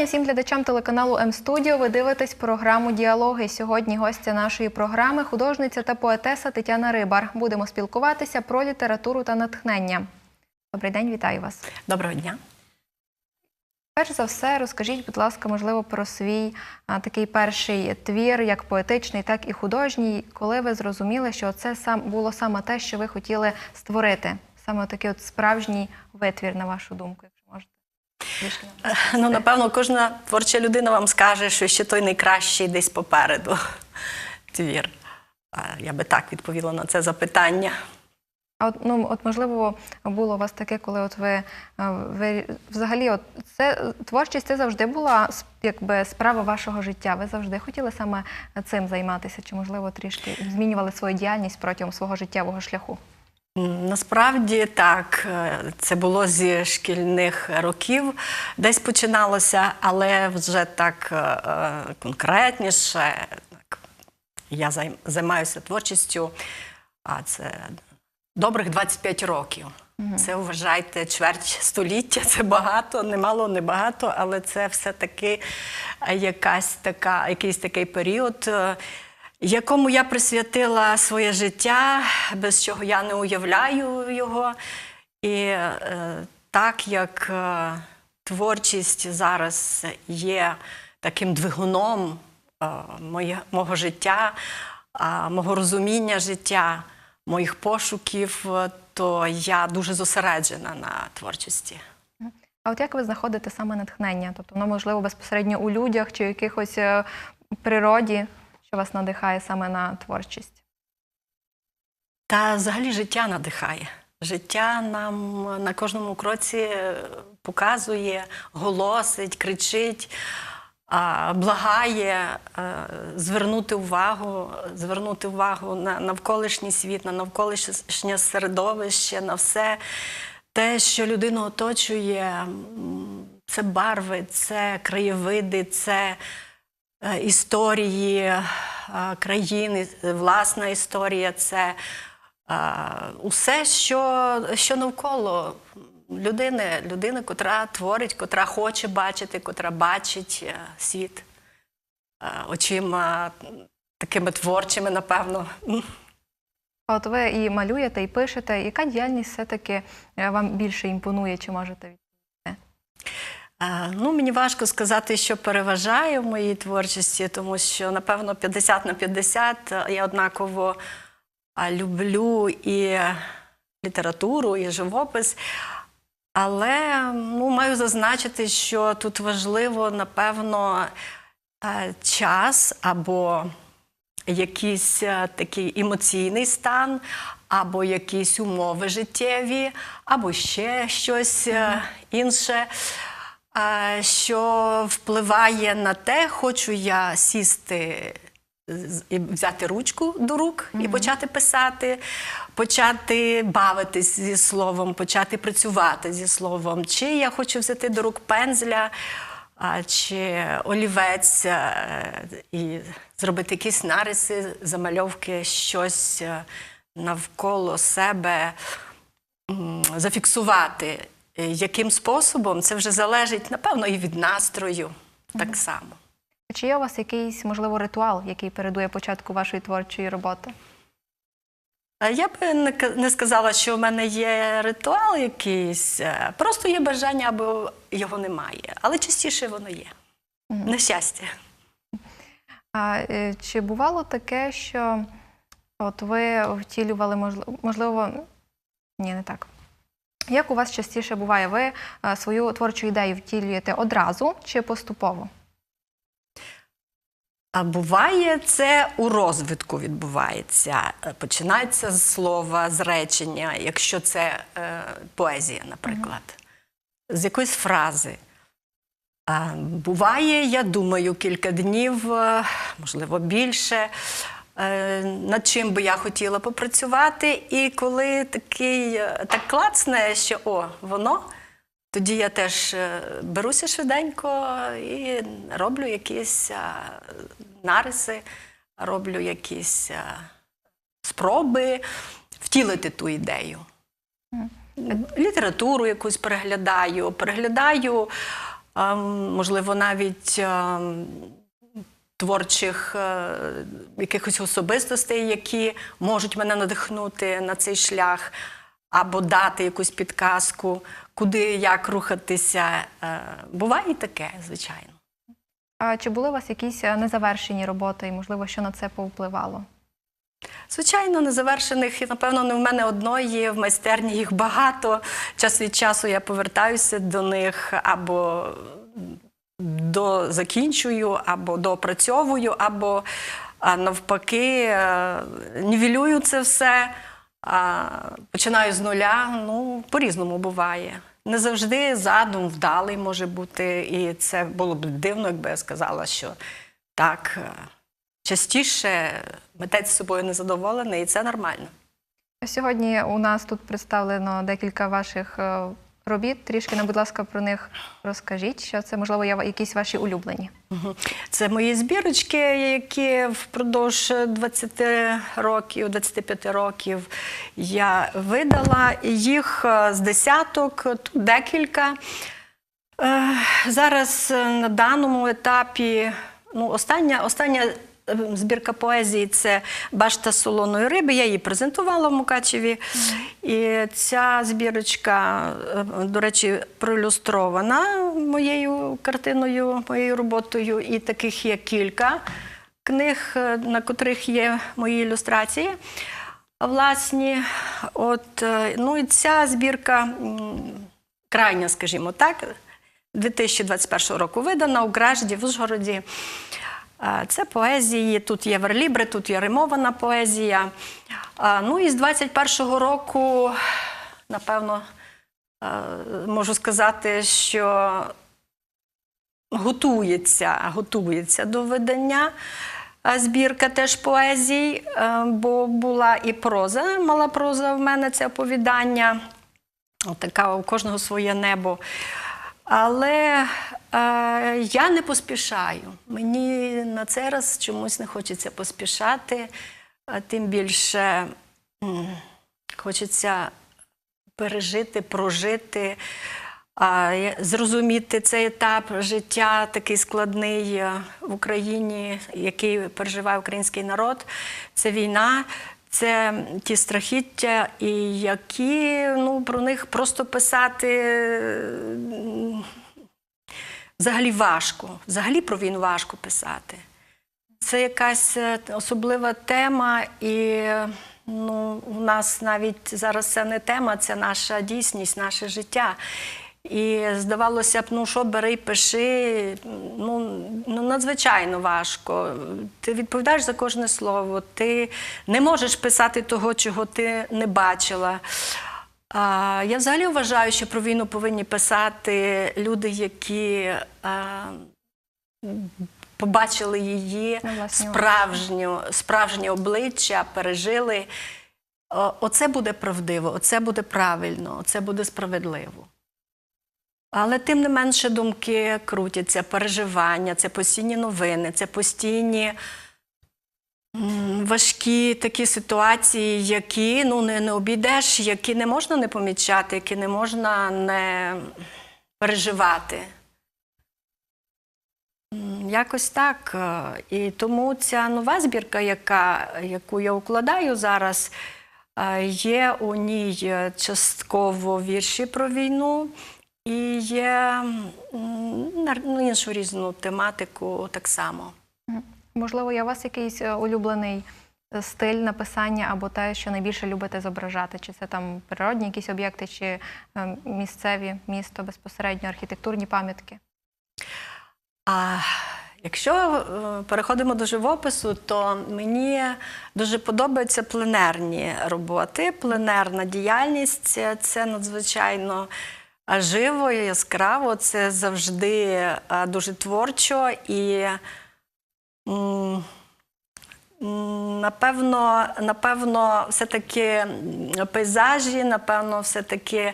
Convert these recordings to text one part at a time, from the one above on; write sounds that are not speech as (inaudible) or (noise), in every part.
Вітання всім глядачам телеканалу М-студіо. Ви дивитесь програму Діалоги. Сьогодні гостя нашої програми художниця та поетеса Тетяна Рибар. Будемо спілкуватися про літературу та натхнення. Добрий день, вітаю вас. Доброго дня. Перш за все, розкажіть, будь ласка, можливо, про свій а, такий перший твір, як поетичний, так і художній, коли ви зрозуміли, що це сам було саме те, що ви хотіли створити, саме такий от справжній витвір, на вашу думку, якщо можете. трішки нам розповісти. Ну, напевно, кожна творча людина вам скаже, що ще той найкращий десь попереду (laughs) твір. Я би так відповіла на це запитання. А от, ну, от можливо, було у вас таке, коли от ви, е, ви взагалі, от це творчість це завжди була якби справа вашого життя. Ви завжди хотіли саме цим займатися, чи можливо трішки змінювали свою діяльність протягом свого життєвого шляху? Насправді так, е, це було зі шкільних років, десь починалося, але вже так е, е, конкретніше. Я займаюся творчістю, а це добрих 25 років. Це вважайте чверть століття. Це багато, немало, не багато, але це все-таки якась така, якийсь такий період. Якому я присвятила своє життя, без чого я не уявляю його. І е, так як е, творчість зараз є таким двигуном е, моє, мого життя, е, мого розуміння життя, моїх пошуків, е, то я дуже зосереджена на творчості. А от як ви знаходите саме натхнення? Тобто воно можливо безпосередньо у людях чи якихось е, природі, що вас надихає саме на творчість? Та взагалі життя надихає. Життя нам на кожному кроці е, показує, голосить, кричить, благає е, звернути увагу, звернути увагу на навколишній світ, на навколишнє середовище, на все те, що людину оточує. Це барви, це краєвиди, це історії е, країни, власна історія, це е, усе, що, що навколо людини, людини, котра творить, котра хоче бачити, котра бачить е, світ е, очима такими творчими, напевно. От ви і малюєте, і пишете. Яка діяльність все-таки е, вам більше імпонує, чи можете відповісти? Е, Ну, мені важко сказати, що переважає в моїй творчості, тому що, напевно, 50 на 50 я однаково люблю і літературу, і живопис. Але ну, маю зазначити, що тут важливо, напевно, е, час або якийсь е, такий емоційний стан, або якісь умови життєві, або ще щось е, інше, е, що впливає на те, хочу я сісти. І взяти ручку до рук і почати писати, почати бавитись зі словом, почати працювати зі словом. Чи я хочу взяти до рук пензля, а, чи олівець е, і зробити якісь нариси, замальовки, щось е, навколо себе зафіксувати. Е, Яким способом це вже залежить, напевно, і від настрою так само. Чи є у вас якийсь, можливо, ритуал, який передує початку вашої творчої роботи? Я би не сказала, що в мене є ритуал якийсь, е, просто є бажання або його немає. Але частіше воно є. На щастя. А е, чи бувало таке, що от ви втілювали, можливо, можливо, ні, не так. Як у вас частіше буває? Ви е, свою творчу ідею втілюєте одразу чи поступово? А буває це у розвитку відбувається. Е, Починається з слова, з речення, якщо це е, поезія, наприклад, з якоїсь фрази. Буває, я думаю, кілька днів, е, можливо, більше, над чим би я хотіла попрацювати. І коли такий е, так клацне, що о, воно, тоді я теж е, беруся швиденько і роблю якісь е, нариси, роблю якісь е, спроби втілити ту ідею. Літературу якусь переглядаю, переглядаю можливо, навіть а, творчих е, якихось особистостей, які можуть мене надихнути на цей шлях, або дати якусь підказку, куди як рухатися. Е, Буває і таке, звичайно. А чи були у вас якісь е, незавершені роботи, і можливо, що на це повпливало? Звичайно, незавершених, і, напевно, не в мене одної, в майстерні їх багато. Час від часу я повертаюся до них або до закінчую, або доопрацьовую, або навпаки е, нівелюю це все, починаю з нуля. Ну, по-різному буває. Не завжди задум вдалий може бути, і це було б дивно, якби я сказала, що так. е, частіше митець з собою незадоволений, і це нормально. Сьогодні у нас тут представлено декілька ваших е, робіт. Трішки нам, будь ласка, про них розкажіть, що це можливо якісь ваші улюблені. Це мої збірочки, які впродовж 20 років, 25 років я видала. Їх е, з десяток, тут декілька. Е, Зараз е, на даному етапі, ну, остання, остання е, збірка поезії це Башта солоної риби. Я її презентувала в Мукачеві. І ця збірочка, е, до речі, проілюстрована моєю картиною, моєю роботою, і таких є кілька книг, е, на котрих є мої ілюстрації. Власні, от, е, ну і ця збірка крайня, скажімо так, 2021 року видана у Гражді в Ужгороді. Це поезії, тут є верлібри, тут є римована поезія. Ну і з 21-го року, напевно, можу сказати, що готується, готується до видання. Збірка теж поезій, бо була і проза, мала проза в мене це оповідання. Така у кожного своє небо. Але е, я не поспішаю. Мені на цей раз чомусь не хочеться поспішати, тим більше хочеться пережити, прожити, я- зрозуміти цей етап життя такий складний е, в Україні, який переживає український народ. Це війна. Це ті страхіття, і які ну, про них просто писати взагалі важко. Взагалі про війну важко писати. Це якась е, особлива тема, і ну, у нас навіть зараз це не тема, це наша дійсність, наше життя. І здавалося б, ну що бери, пиши. Ну, ну надзвичайно важко. Ти відповідаєш за кожне слово. Ти не можеш писати того, чого ти не бачила. А, я взагалі вважаю, що про війну повинні писати люди, які а, побачили її На справжню, справжнє обличчя, пережили. Оце буде правдиво, оце буде правильно, оце буде справедливо. Але тим не менше думки крутяться, переживання, це постійні новини, це постійні важкі такі ситуації, які ну, не, не обійдеш, які не можна не помічати, які не можна не переживати. Якось так. Е, І тому ця нова збірка, яка, яку я укладаю зараз, е, є у ній е, частково вірші про війну і є на- ну, іншу різну тематику так само. Можливо, є у вас якийсь е, улюблений е, стиль написання або те, що найбільше любите зображати? Чи це там природні якісь об'єкти, чи е, місцеві місто безпосередньо, архітектурні пам'ятки? А якщо переходимо до живопису, то мені дуже подобаються пленерні роботи. Пленерна діяльність це, надзвичайно живо, і яскраво, це завжди дуже творчо і. Напевно, напевно, все-таки пейзажі, напевно, все-таки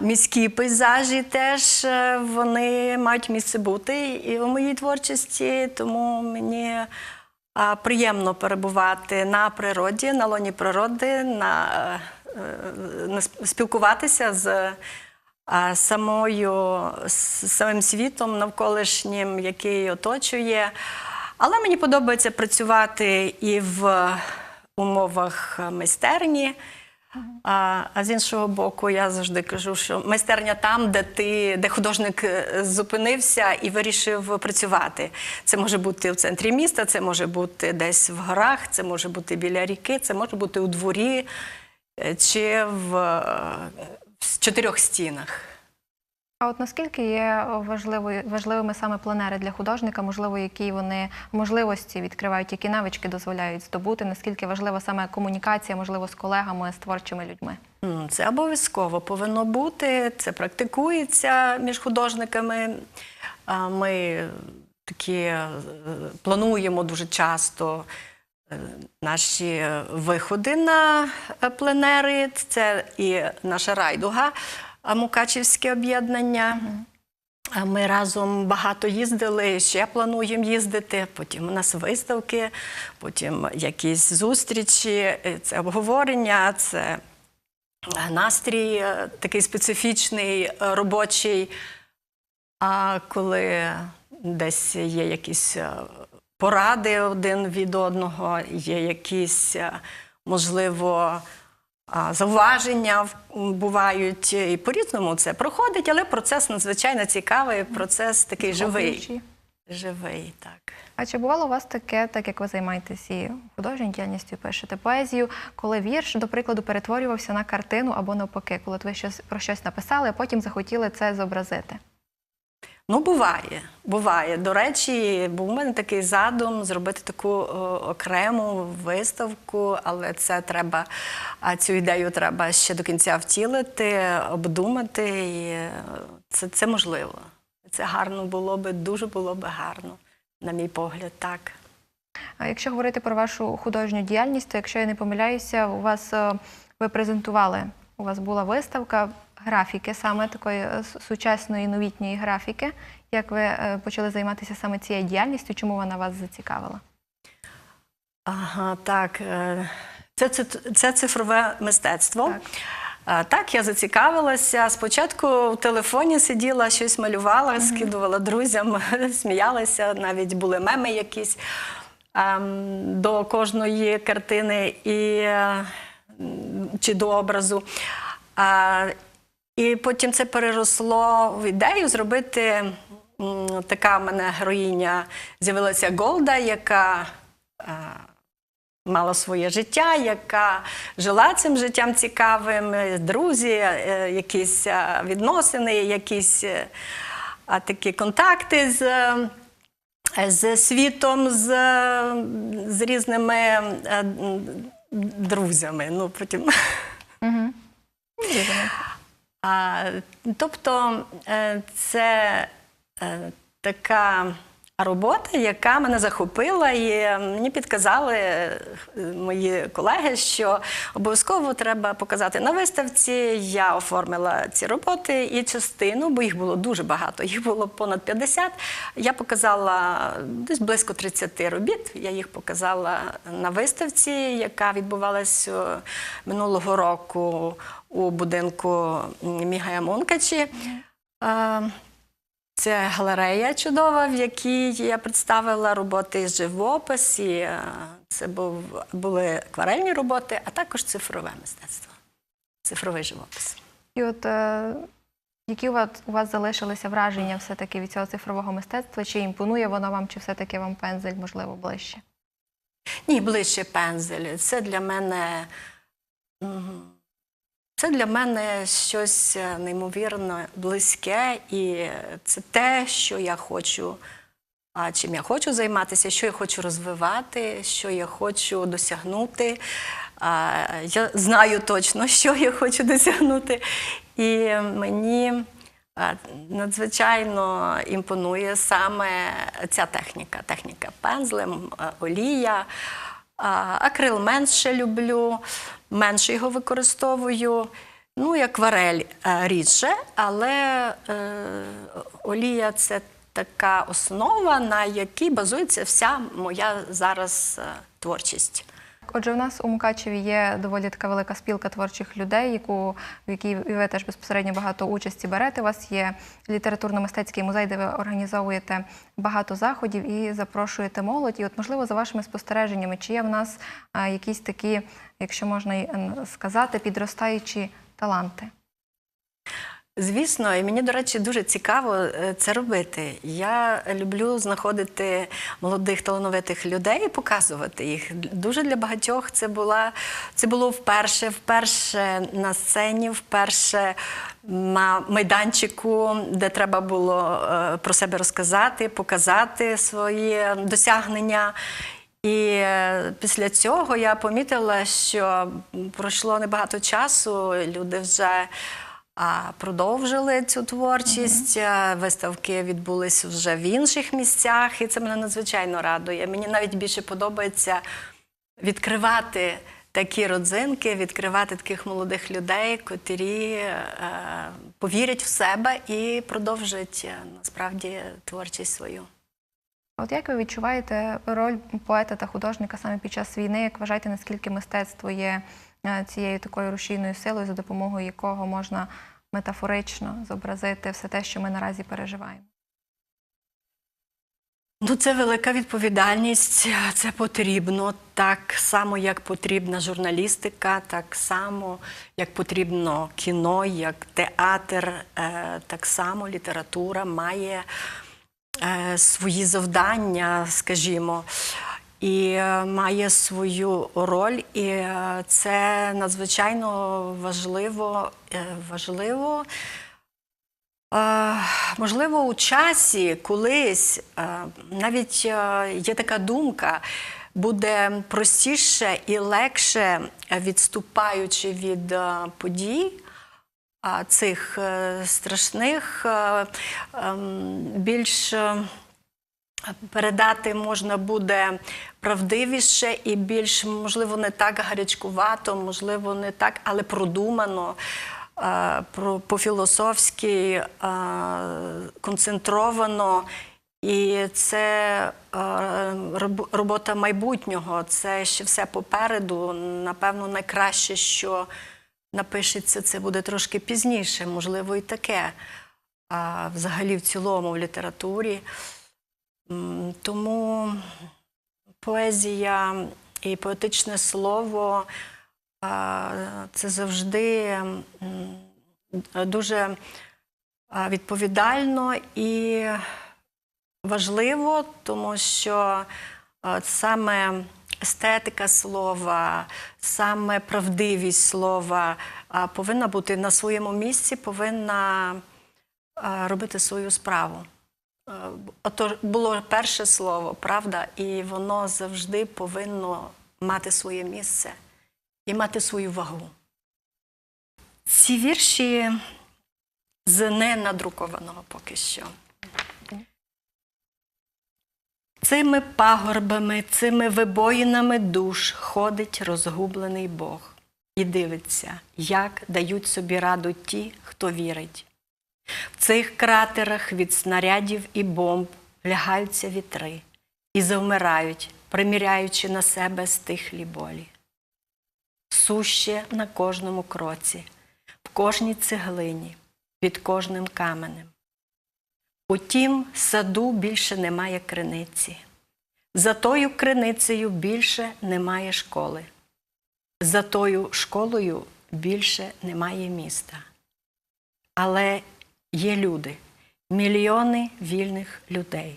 міські пейзажі теж е, вони мають місце бути і в моїй творчості, тому мені приємно перебувати на природі, на лоні природи, на, е, е, на спілкуватися з самою самим світом навколишнім, який оточує. Але мені подобається працювати і в умовах майстерні. А, а з іншого боку, я завжди кажу, що майстерня там, де ти, де художник е, зупинився і вирішив працювати. Це може бути в центрі міста, це може бути десь в горах, це може бути біля ріки, це може бути у дворі е, чи в, в чотирьох стінах. А от наскільки є важливою, важливими саме планери для художника, можливо, які вони можливості відкривають, які навички дозволяють здобути, наскільки важлива саме комунікація, можливо, з колегами, з творчими людьми? Це обов'язково повинно бути, це практикується між художниками. Ми такі е, плануємо дуже часто наші виходи на е, пленери. Це і наша райдуга, Мукачівське об'єднання. Ми разом багато їздили, ще плануємо їздити. Потім у нас виставки, потім якісь зустрічі, е, це обговорення, це настрій е, такий специфічний, е, робочий. А коли десь є якісь е, поради один від одного, є якісь, е, можливо, зауваження бувають і по-різному це проходить, але процес надзвичайно цікавий, процес такий живий. Живий, так. А чи бувало у вас таке, так як ви займаєтесь і художньою діяльністю, пишете поезію, коли вірш, до прикладу, перетворювався на картину або навпаки, коли ви щось про щось написали, а потім захотіли це зобразити? Ну, буває, буває. До речі, був у мене такий задум зробити таку о, окрему виставку, але це треба, цю ідею треба ще до кінця втілити, обдумати. І е, це, це можливо. Це гарно було би, дуже було би гарно, на мій погляд, так. А якщо говорити про вашу художню діяльність, то якщо я не помиляюся, у вас е, ви презентували, у вас була виставка графіки, саме такої е, сучасної новітньої графіки. Як ви е, почали займатися саме цією діяльністю? Чому вона вас зацікавила? Ага, так. е, Це, це, це цифрове мистецтво. Так. Так. я зацікавилася. Спочатку в телефоні сиділа, щось малювала, скидувала друзям, (laughs) сміялася, навіть були меми якісь ем, до кожної картини і, чи до образу. А, і потім це переросло в ідею зробити така в мене героїня з'явилася Голда, яка е, мала своє життя, яка жила цим життям цікавим, друзі, е, якісь е, відносини, якісь такі контакти з. З світом, з, з різними друзями. Ну, потім Угу. Тобто е, це е, така робота, яка мене захопила, і мені підказали е, мої колеги, що обов'язково треба показати на виставці. Я оформила ці роботи і частину, бо їх було дуже багато, їх було понад 50. Я показала десь близько 30 робіт. Я їх показала на виставці, яка відбувалася минулого року у будинку Мігая Мункачі. Це галерея чудова, в якій я представила роботи живопис, і е, це був, були акварельні роботи, а також цифрове мистецтво, цифровий живопис. І от е, які у вас, у вас залишилися враження все-таки від цього цифрового мистецтва? Чи імпонує воно вам, чи все-таки вам пензель, можливо, ближче? Ні, ближче пензель. Це для мене. м, Це для мене щось е, неймовірно близьке, і це те, що я хочу, чим я хочу займатися, що я хочу розвивати, що я хочу досягнути. Я знаю точно, (laughs) що я хочу досягнути. І мені надзвичайно імпонує саме ця техніка. Техніка пензлем, олія. Акрил менше люблю, менше його використовую. Ну, і акварель е, рідше, але е, олія це така основа, на якій базується вся моя зараз е, творчість. Отже, у нас у Мукачеві є доволі така велика спілка творчих людей, яку в якій ви теж безпосередньо багато участі берете. У вас є літературно-мистецький музей, де ви організовуєте багато заходів і запрошуєте молодь. І, от, можливо, за вашими спостереженнями, чи є в нас якісь такі, якщо можна сказати, підростаючі таланти? Звісно, і мені, до речі, дуже цікаво е, це робити. Я люблю знаходити молодих талановитих людей і показувати їх. Дуже для багатьох це була це було вперше, вперше на сцені, вперше на майданчику, де треба було е, про себе розказати, показати свої досягнення. І е, після цього я помітила, що пройшло небагато часу, люди вже продовжили цю творчість. А, Виставки відбулись вже в інших місцях, і це мене надзвичайно радує. Мені навіть більше подобається відкривати такі родзинки, відкривати таких молодих людей, котрі е, повірять в себе і продовжать е, насправді творчість свою. От як ви відчуваєте роль поета та художника саме під час війни? Як вважаєте, наскільки мистецтво є цією такою рушійною силою, за допомогою якого можна метафорично зобразити все те, що ми наразі переживаємо? Ну, це велика відповідальність. Це потрібно так само, як потрібна журналістика, так само, як потрібно кіно, як театр, е, так само література має е, свої завдання, скажімо, і е, має свою роль. І е, це надзвичайно важливо. е, важливо Можливо, у часі колись навіть є така думка, буде простіше і легше, відступаючи від подій цих страшних, ем, більш передати можна буде правдивіше і більш, можливо, не так гарячкувато, можливо, не так, але продумано. е, По-філософськи е, концентровано, і це е, робота майбутнього. Це ще все попереду. Напевно, найкраще, що напишеться, це буде трошки пізніше, можливо, і таке. Взагалі, в цілому, в літературі. Тому поезія і поетичне слово це завжди дуже відповідально і важливо, тому що саме естетика слова, саме правдивість слова повинна бути на своєму місці, повинна робити свою справу. Е, Ото було перше слово, правда, і воно завжди повинно мати своє місце і мати свою вагу. Ці вірші з ненадрукованого поки що. Цими пагорбами, цими вибоїнами душ ходить розгублений Бог і дивиться, як дають собі раду ті, хто вірить. В цих кратерах від снарядів і бомб лягаються вітри і завмирають, приміряючи на себе стихлі болі. Суще на кожному кроці, в кожній цеглині, під кожним каменем. У тім саду більше немає криниці. За тою криницею більше немає школи. За тою школою більше немає міста. Але є люди, мільйони вільних людей.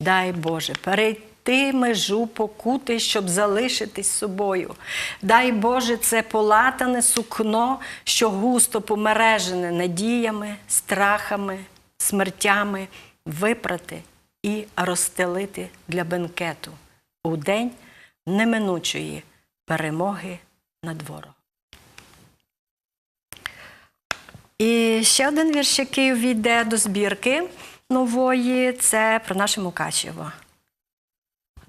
Дай Боже, перейти межу покути, щоб залишитись собою. Дай Боже, це полатане сукно, що густо помережене надіями, страхами, смертями, випрати і розстелити для бенкету у день неминучої перемоги над ворогом. І ще один вірш, який увійде до збірки нової, це про наше Мукачево.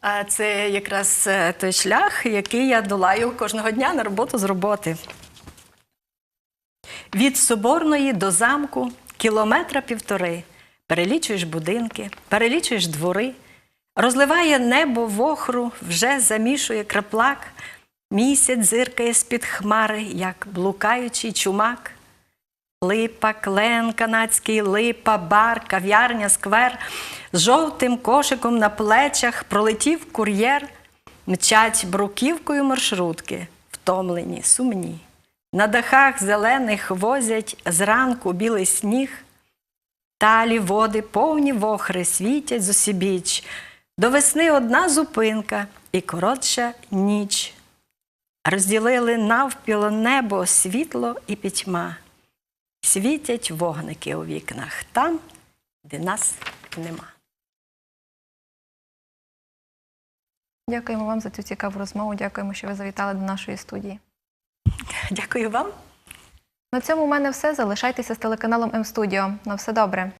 А це якраз е, той шлях, який я долаю кожного дня на роботу з роботи. Від соборної до замку кілометра півтори. Перелічуєш будинки, перелічуєш двори, Розливає небо вохру, вже замішує краплак, місяць зиркає з-під хмари, як блукаючий чумак. Липа, клен, канадський липа, бар, кав'ярня, сквер. З жовтим кошиком на плечах пролетів кур'єр. Мчать бруківкою маршрутки, втомлені, сумні. На дахах зелених возять зранку білий сніг. Талі води повні вохри світять зусібіч. До весни одна зупинка і коротша ніч. Розділили навпіл небо, світло і пітьма. Світять вогники у вікнах там, де нас нема. Дякуємо вам за цю цікаву розмову. Дякуємо, що ви завітали до нашої студії. Дякую вам. На цьому у мене все. Залишайтеся з телеканалом М-Студіо. На все добре.